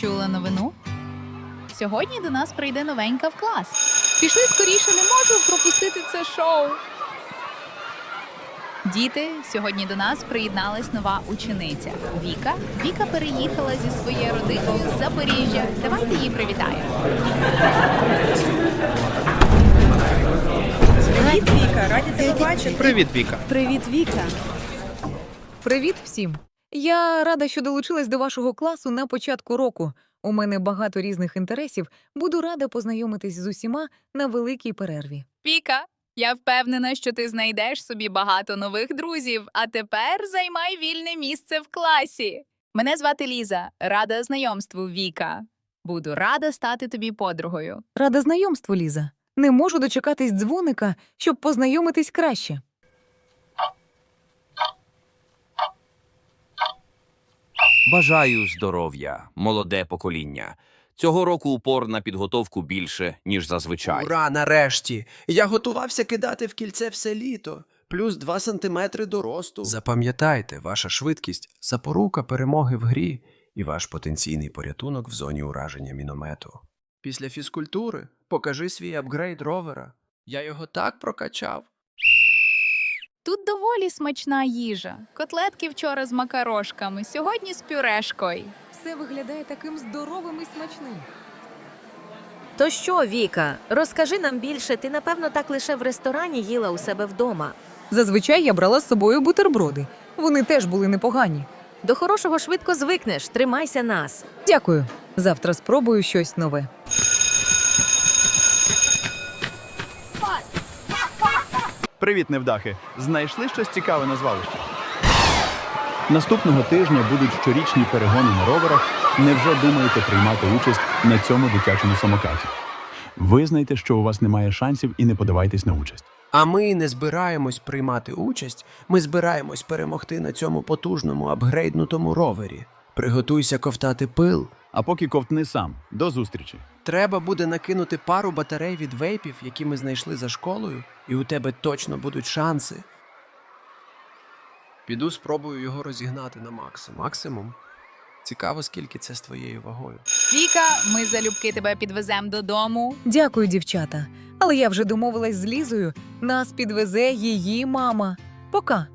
чули новину? Сьогодні до нас прийде новенька в клас. Пішли скоріше, не можу пропустити це шоу. Діти, сьогодні до нас приєдналась нова учениця Віка. Віка переїхала зі своєю родиною з Запоріжжя. Давайте її привітаємо. Привіт, Віка, раді тебе бачити. Привіт, Віка. Привіт, Віка. Привіт всім! Я рада, що долучилась до вашого класу на початку року. У мене багато різних інтересів. Буду рада познайомитись з усіма на великій перерві. Віка, я впевнена, що ти знайдеш собі багато нових друзів, а тепер займай вільне місце в класі. Мене звати Ліза, рада знайомству Віка. Буду рада стати тобі подругою. Рада знайомству, Ліза. Не можу дочекатись дзвоника, щоб познайомитись краще. Бажаю здоров'я, молоде покоління. Цього року упор на підготовку більше, ніж зазвичай. Ура, нарешті! Я готувався кидати в кільце все літо, плюс 2 сантиметри до росту. Запам'ятайте, ваша швидкість запорука перемоги в грі і ваш потенційний порятунок в зоні ураження міномету. Після фізкультури покажи свій апгрейд ровера. Я його так прокачав. Тут доволі смачна їжа. Котлетки вчора з макарошками, сьогодні з пюрешкою. Все виглядає таким здоровим і смачним. То що, Віка, розкажи нам більше. Ти, напевно, так лише в ресторані їла у себе вдома. Зазвичай я брала з собою бутерброди. Вони теж були непогані. До хорошого швидко звикнеш, тримайся нас. Дякую. Завтра спробую щось нове. Привіт, невдахи! Знайшли щось цікаве на звалищі? Наступного тижня будуть щорічні перегони на роверах. Невже думаєте приймати участь на цьому дитячому самокаті? Визнайте, що у вас немає шансів і не подавайтесь на участь. А ми не збираємось приймати участь, ми збираємось перемогти на цьому потужному апгрейднутому ровері. Приготуйся ковтати пил. А поки ковтни сам. До зустрічі! Треба буде накинути пару батарей від вейпів, які ми знайшли за школою, і у тебе точно будуть шанси. Піду спробую його розігнати на максимум. Максимум? Цікаво, скільки це з твоєю вагою. Віка, ми залюбки тебе підвеземо додому. Дякую, дівчата. Але я вже домовилась з Лізою. Нас підвезе її мама. Пока.